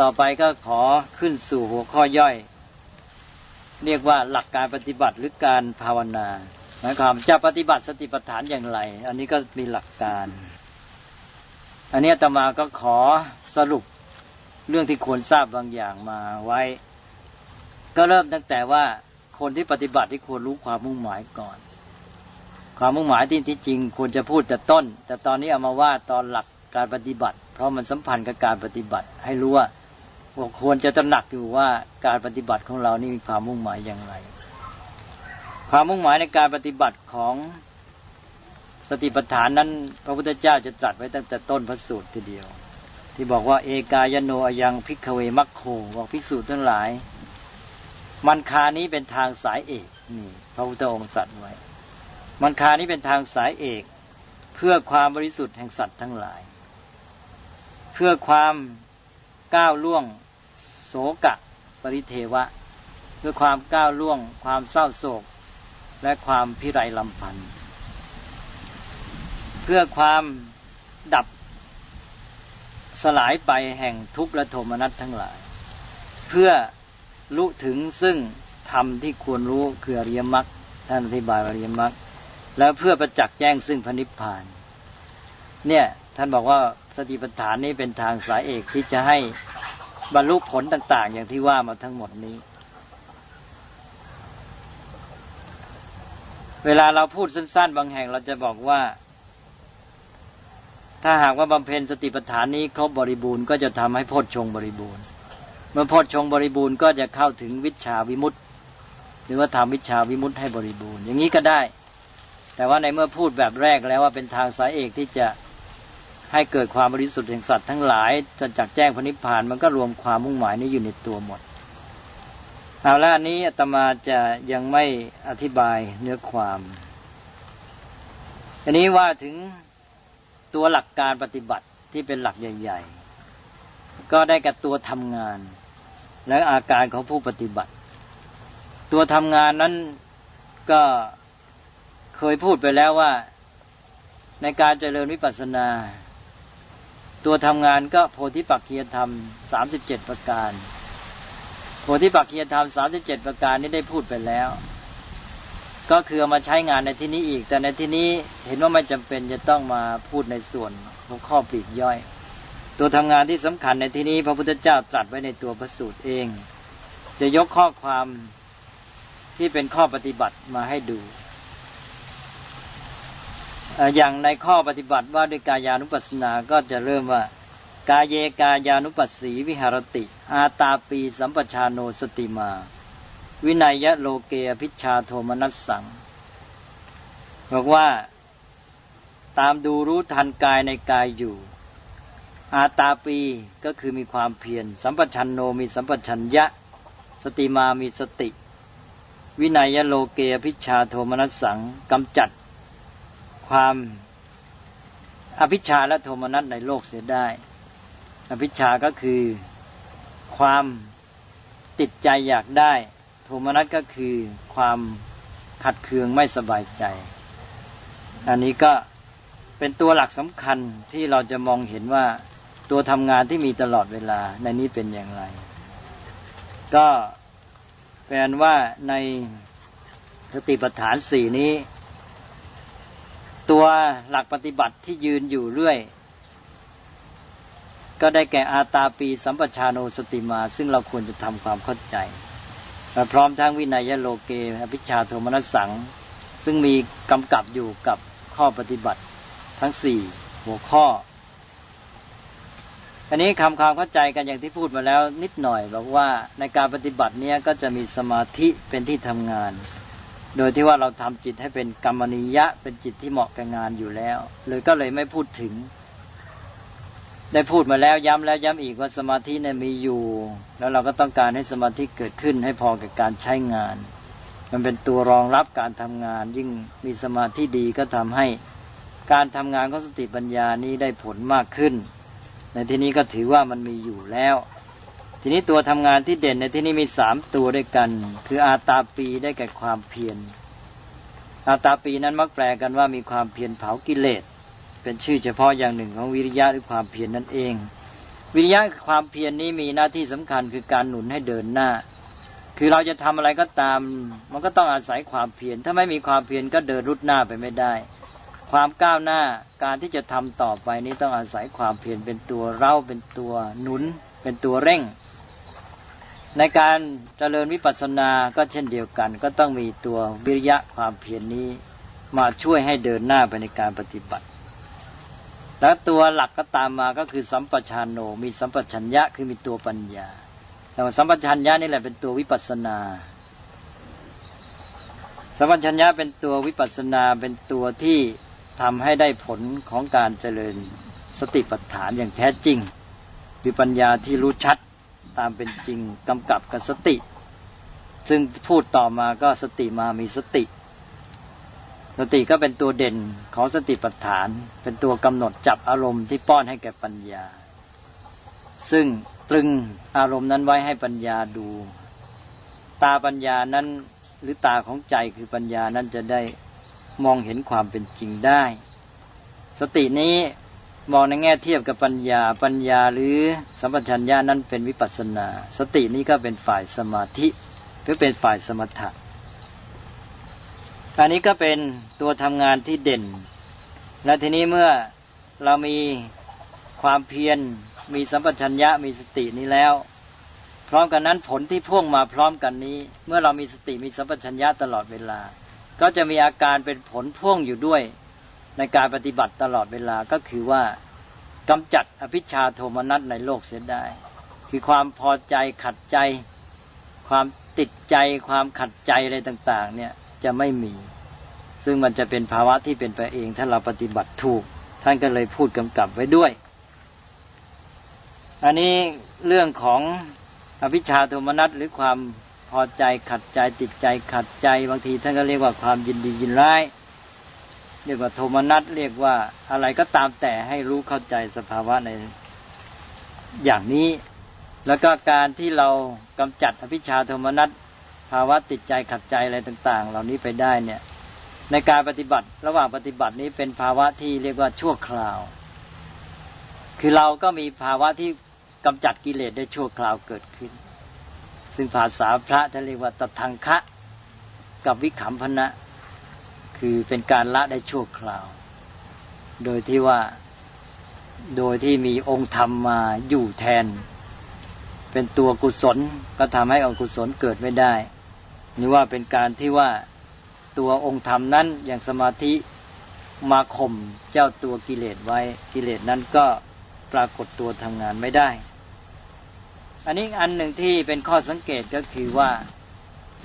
ต่อไปก็ขอขึ้นสู่หัวข้อย่อย เรียกว่าหลักการปฏิบัติหรือการภาวนาหมายความจะปฏิบัติสติปัฏฐานอย่างไร อันนี้ก็มีหลักการ อันนี้ตมาก็ขอสรุปเรื่องที่ควรทราบบางอย่างมาไว้ ก็เริ่มตั้งแต่ว่าคนที่ปฏิบัติที่ควรรู้ความมุ่งหมายก่อน ความมุ่งหมายที่ที่จริงควรจะพูดแต่ต้น แต่ตอนนี้เอามาว่าตอนหลักการปฏิบัติ เพราะมันสัมพันธ์กับการปฏิบัติ ให้รู้ว่า ควรจะตระหนักอยู่ว่าการปฏิบัติของเรานี่มีความมุ่งหมายอย่างไร ความมุ่งหมายในการปฏิบัติของสติปัฏฐานนั้น พระพุทธเจ้าจะตรัสไว้ตั้งแต่ต้นพระสูตรทีเดียว ที่บอกว่าเอกายโนอยังพิกเวมัคโคบอกภิกษุทั้งหลาย มันคานี้เป็นทางสายเอกนี่พระพุทธองค์ตรัสไว้ มันคานี้เป็นทางสายเอกเพื่อความบริสุทธิ์แห่งสัตว์ทั้งหลาย เพื่อความก้าวล่วง กะ ปริเทวะเพื่อความก้าวล่วง ความเศร้าโศก และความพิไรลำพันธ์เพื่อความดับสลายไปแห่งทุกข์และโทมนัสทั้งหลาย เพื่อรู้ถึงซึ่งธรรมที่ควรรู้คืออริยมรรคท่านอธิบายอริยมรรคแล้วเพื่อประจักษ์แจ้งซึ่งพระนิพพาน เนี่ยท่านบอกว่าสติปัฏฐานนี้เป็นทางสายเอกที่จะให้ บรรลุผลต่าง ๆ อย่างที่ว่ามาทั้งหมดนี้ เวลาเราพูดสั้น ๆ บางแห่งเราจะบอกว่า ถ้าหากว่าบำเพ็ญสติปัฏฐานนี้ครบบริบูรณ์ก็จะทำให้โพชฌงบริบูรณ์ เมื่อโพชฌงบริบูรณ์ก็จะเข้าถึงวิชาวิมุตติ หรือว่าทำวิชาวิมุตติให้บริบูรณ์ อย่างนี้ก็ได้ แต่ว่าในเมื่อพูดแบบแรกแล้วว่าเป็นทางสายเอกที่จะ ให้เกิดความบริสุทธิ์แห่งสัตว์ทั้งหลายจะจักแจ้งพระนิพพานมันก็รวมความมุ่งหมายนี้อยู่ในตัวหมดเอาละนี้อาตมาจะยังไม่อธิบายเนื้อความอันนี้ว่าถึงตัวหลักการปฏิบัติที่เป็นหลักใหญ่ ๆ ก็ได้กับตัวทำงาน และอาการของผู้ปฏิบัติ ตัวทำงานนั้นก็เคยพูดไปแล้วว่า ในการเจริญวิปัสสนา ตัวทำงานก็โพธิปักขียธรรมสามสิบเจ็ดประการ โพธิปักขียธรรมสามสิบเจ็ดประการนี้ได้พูดไปแล้ว ก็คือมาใช้งานในที่นี้อีก แต่ในที่นี้เห็นว่าไม่จำเป็นจะต้องมาพูดในส่วนของข้อปลีกย่อย ตัวทำงานที่สำคัญในที่นี้พระพุทธเจ้าตรัสไว้ในตัวพระสูตรเอง จะยกข้อความที่เป็นข้อปฏิบัติมาให้ดู อย่างในข้อปฏิบัติว่าด้วยกายานุปัสสนาก็จะเริ่มว่ากายเยกายานุปัสสีวิหารติ อาตาปีสัมปชาโนสติมา วินัยยะโลเกอพิชาโทมนัสสังบอกว่า ตามดูรู้ทันกายในกายอยู่ อาตาปีก็คือมีความเพียรสัมปชันโนมีสัมปชัญญะ สติมามีสติ วินัยยะโลเกอพิชาโทมนัสสังกำจัด ความอภิชาและโทมนัสในโลกเสียได้ อภิชาก็คือความติดใจอยากได้ โทมนัสก็คือความขัดเคืองไม่สบายใจ อันนี้ก็เป็นตัวหลักสำคัญที่เราจะมองเห็นว่าตัวทำงานที่มีตลอดเวลาในนี้เป็นอย่างไร ก็แปลว่าในสติปัฏฐานสี่นี้ ตัวหลักปฏิบัติที่ยืนอยู่เรื่อย ก็ได้แก่อาตาปีสัมปชาโนสติมา ซึ่งเราควรจะทำความเข้าใจพร้อมทั้งวินัยโลเกอภิชาโทมนัสสัง ซึ่งมีกำกับอยู่กับข้อปฏิบัติทั้งสี่หัวข้ออันนี้คำความเข้าใจกันอย่างที่พูดมาแล้วนิดหน่อยบอกว่าในการปฏิบัติเนี้ยก็จะมีสมาธิเป็นที่ทำงาน โดยที่ว่าเราทำจิตให้เป็นกรรมนิยะ เป็นจิตที่เหมาะกับงานอยู่แล้ว เลยก็เลยไม่พูดถึง ได้พูดมาแล้วย้ำแล้วย้ำอีกว่าสมาธิเนี่ยมีอยู่ แล้วเราก็ต้องการให้สมาธิเกิดขึ้นให้พอกับการใช้งาน มันเป็นตัวรองรับการทำงาน ยิ่งมีสมาธิดีก็ทำให้การทำงานของสติปัญญานี้ได้ผลมากขึ้น ในที่นี้ก็ถือว่ามันมีอยู่แล้ว ทีนี้ตัวทำงานที่เด่นในที่นี้มีสามตัวด้วยกัน คืออาตาปีได้แก่ความเพียร อาตาปีนั้นมักแปลกันว่ามีความเพียรเผากิเลส เป็นชื่อเฉพาะอย่างหนึ่งของวิริยะหรือความเพียรนนั่นเอง วิริยะความเพียรนนี้มีหน้าที่สำคัญคือการหนุนให้เดินหน้า คือเราจะทำอะไรก็ตาม มันก็ต้องอาศัยความเพียร ถ้าไม่มีความเพียรก็เดินรุดหน้าไปไม่ได้ ความก้าวหน้าการที่จะทำต่อไปนี้ต้องอาศัยความเพียรเป็นตัวเร่าเป็นตัวหนุน เป็นตัวเร่ง ในการเจริญวิปัสสนาก็เช่นเดียวกัน ก็ต้องมีตัววิริยะความเพียรนนี้มาช่วยให้เดินหน้าไปในการปฏิบัติ แล้วตัวหลักก็ตามมาก็คือสัมปชานโนมีสัมปชัญญะคือมีตัวปัญญาแต่สัมปชัญญะนี่แหละเป็นตัววิปัสสนา สัมปชัญญะเป็นตัววิปัสนาเป็นตัวที่ทำให้ได้ผลของการเจริญสติปัฏฐานอย่างแท้จริงมีปัญญาที่รู้ชัด ตามเป็นจริงกำกับกับสติ ซึ่งพูดต่อมาก็สติมามีสติ สติก็เป็นตัวเด่นของสติปัฏฐาน เป็นตัวกำหนดจับอารมณ์ที่ป้อนให้แก่ปัญญา ซึ่งตรึงอารมณ์นั้นไว้ให้ปัญญาดู ตาปัญญานั้นหรือตาของใจคือปัญญานั้นจะได้มองเห็นความเป็นจริงได้ สตินี้ มองในแง่เทียบกับปัญญา ปัญญาหรือสัมปชัญญะนั้นเป็นวิปัสนา สตินี้ก็เป็นฝ่ายสมาธิหรือเป็นฝ่ายสมถะอันนี้ก็เป็นตัวทำงานที่เด่น และทีนี้เมื่อเรามีความเพียรมีสัมปชัญญะมีสตินี้แล้ว พร้อมกันนั้นผลที่พ่วงมาพร้อมกันนี้ เมื่อเรามีสติมีสัมปชัญญะตลอดเวลา ก็จะมีอาการเป็นผลพ่วงอยู่ด้วย ในการปฏิบัติตลอดเวลาก็คือว่ากำจัดอภิชาโทมนัสในโลกเสียได้ คือความพอใจขัดใจ ความติดใจความขัดใจอะไรต่าง ๆ เนี่ยจะไม่มี ซึ่งมันจะเป็นภาวะที่เป็นไปเองถ้าเราปฏิบัติถูก ท่านก็เลยพูดกำกับไว้ด้วย อันนี้เรื่องของอภิชาโทมนัสหรือความพอใจขัดใจติดใจขัดใจบางทีท่านก็เรียกว่าความยินดียินร้าย เรียกว่าโทมนัสเรียกว่าอะไรก็ตามแต่ให้รู้เข้าใจสภาวะในอย่างนี้ แล้วก็การที่เรากำจัดอภิชาโทมนัสภาวะติดใจขัดใจอะไรต่าง ๆ เหล่านี้ไปได้เนี่ย ในการปฏิบัติระหว่างปฏิบัตินี้เป็นภาวะที่เรียกว่าชั่วคราว คือเราก็มีภาวะที่กำจัดกิเลสได้ชั่วคราวเกิดขึ้น ซึ่งภาษาพระท่านเรียกว่าตทังคะกับวิขำพนะ คือเป็นการละได้ชั่วคราว โดยที่ว่าโดยที่มีองค์ธรรมมาอยู่แทน เป็นตัวกุศลก็ทำให้อกุศลเกิดไม่ได้นี่ว่าเป็นการที่ว่าตัวองค์ธรรมนั้นอย่างสมาธิมาข่มเจ้าตัวกิเลสไว้กิเลสนั้นก็ปรากฏตัวทำงานไม่ได้ อันนี้อันหนึ่งที่เป็นข้อสังเกตก็คือว่า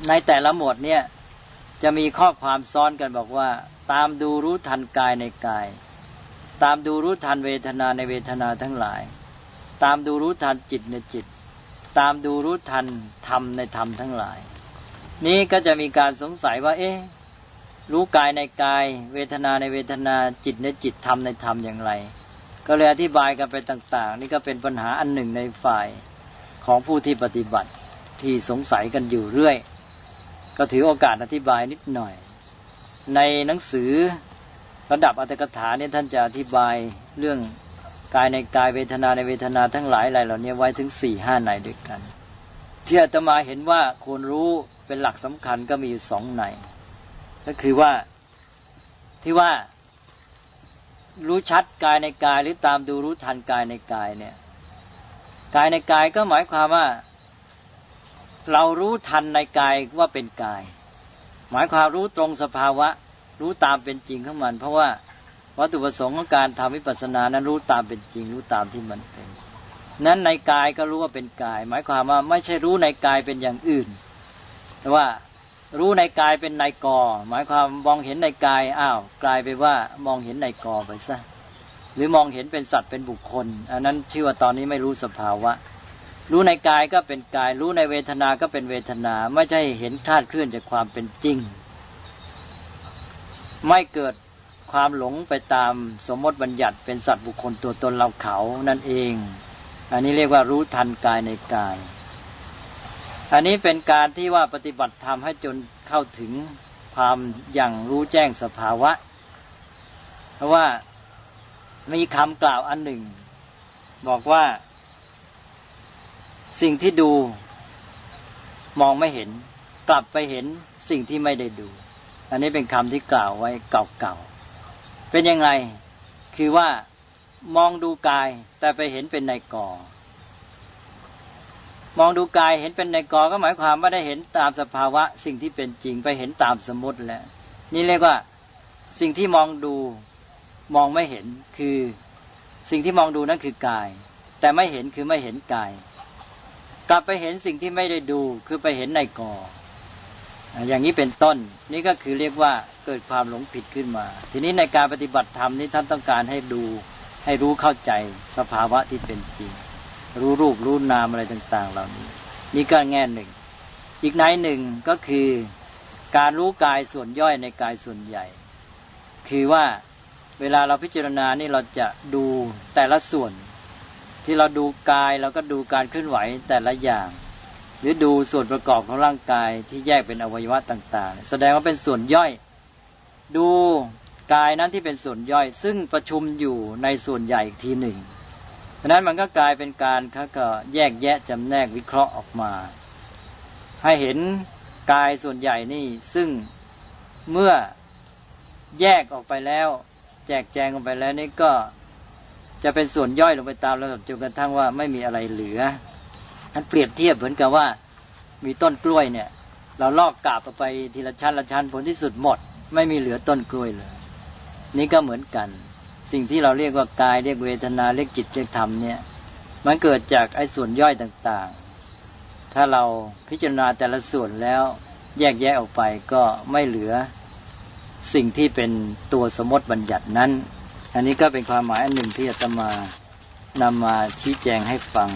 ในแต่ละหมวดเนี่ย จะมีข้อความซ้อนกันบอกว่า ตามดูรู้ทันกายในกาย ตามดูรู้ทันเวทนาในเวทนาทั้งหลาย ตามดูรู้ทันจิตในจิต ตามดูรู้ทันธรรมในธรรมทั้งหลาย นี้ก็จะมีการสงสัยว่า เอ๊ะรู้กายในกาย เวทนาในเวทนาจิตในจิตธรรมในธรรมอย่างไร ก็เลยอธิบายกันไปต่าง ๆ นี่ก็เป็นปัญหาอันหนึ่งในฝ่ายของผู้ที่ปฏิบัติที่สงสัยกันอยู่เรื่อย ก็ถือโอกาสอธิบายนิดหน่อย ในหนังสือระดับอัตถกถาเนี่ยท่านจะอธิบายเรื่องกายในกายเวทนาในเวทนาทั้งหลายอะไรเหล่านี้ไว้ถึงสี่ห้าในด้วยกัน ที่อาตมาเห็นว่าควรรู้เป็นหลักสำคัญก็มีอยู่สองในก็คือว่าที่ว่า รู้ชัดกายในกายหรือตามดูรู้ทันกายในกายเนี่ย กายในกายก็หมายความว่า เรารู้ทันในกายว่าเป็นกาย หมายความรู้ตรงสภาวะ รู้ตามเป็นจริงของมัน เพราะว่าวัตถุประสงค์ของการทำวิปัสสนานั้นรู้ตามเป็นจริง รู้ตามที่มันเป็น นั้นในกายก็รู้ว่าเป็นกาย หมายความว่าไม่ใช่รู้ในกายเป็นอย่างอื่น แต่ว่ารู้ในกายเป็นในกอ หมายความมองเห็นในกายอ้าวกลายไปว่ามองเห็นในกอไปซะหรือมองเห็นเป็นสัตว์เป็นบุคคล อันนั้นชื่อว่าตอนนี้ไม่รู้สภาวะ รู้ในกายก็เป็นกาย รู้ในเวทนาก็เป็นเวทนา ไม่ใช่เห็นธาตุเคลื่อนจากความเป็นจริง ไม่เกิดความหลงไปตามสมมติบัญญัติเป็นสัตว์บุคคลตัวตนเราเขานั่นเอง อันนี้เรียกว่ารู้ทันกายในกาย อันนี้เป็นการที่ว่าปฏิบัติธรรมให้จนเข้าถึงความอย่างรู้แจ้งสภาวะ เพราะว่ามีคำกล่าวอันหนึ่งบอกว่า สิ่งที่ดูมองไม่เห็น กลับไปเห็นสิ่งที่ไม่ได้ดู อันนี้เป็นคำที่กล่าวไว้เก่าๆ เป็นยังไง คือว่ามองดูกาย แต่ไปเห็นเป็นในกอ มองดูกายเห็นเป็นในกอก็หมายความว่าได้เห็นตามสภาวะ สิ่งที่เป็นจริงไปเห็นตามสมมติแล้ว นี่เรียกว่าสิ่งที่มองดูมองไม่เห็นคือสิ่งที่มองดูนั้นคือกาย แต่ไม่เห็นคือไม่เห็นกาย กลับไปเห็นสิ่งที่ไม่ได้ดูคือไปเห็นในกอ อย่างนี้เป็นต้น นี่ก็คือเรียกว่าเกิดความหลงผิดขึ้นมา ทีนี้ในการปฏิบัติธรรมนี้ท่านต้องการให้ดูให้รู้เข้าใจสภาวะที่เป็นจริง รู้รูปรู้นามอะไรต่าง ๆ เหล่านี้ นี่ก็แง่หนึ่ง อีกในหนึ่งก็คือการรู้กายส่วนย่อยในกายส่วนใหญ่ คือว่าเวลาเราพิจารณานี่เราจะดูแต่ละส่วน ที่เราดูกายเราก็ดูการเคลื่อนไหวแต่ละอย่าง หรือดูส่วนประกอบของร่างกายที่แยกเป็นอวัยวะต่างๆ แสดงว่าเป็นส่วนย่อย ดูกายนั้นที่เป็นส่วนย่อย ซึ่งประชุมอยู่ในส่วนใหญ่อีกทีหนึ่งเพราะนั้นมันก็กลายเป็นการเขาก็แยกแยะจำแนกวิเคราะห์ออกมา ให้เห็นกายส่วนใหญ่นี่ซึ่งเมื่อแยกออกไปแล้ว แจกแจงออกไปแล้วนี่ก็ จะเป็นส่วนย่อยลงไปตามระดับจนกระทั่งว่าไม่มีอะไรเหลืออันเปรียบเทียบเหมือนกับว่ามีต้นกล้วยเนี่ย เราลอกกาบออกไปทีละชั้นละชั้นผลที่สุดหมด ไม่มีเหลือต้นกล้วยเลย นี่ก็เหมือนกัน สิ่งที่เราเรียกว่ากายเรียกเวทนาเรียกจิตเรียกธรรมเนี่ย มันเกิดจากไอ้ส่วนย่อยต่างๆ ถ้าเราพิจารณาแต่ละส่วนแล้วแยกแยะออกไปก็ไม่เหลือสิ่งที่เป็นตัวสมมติบัญญัตินั้น อันนี้ก็เป็นความหมายอันหนึ่งที่อาตมานำมาชี้แจงให้ฟัง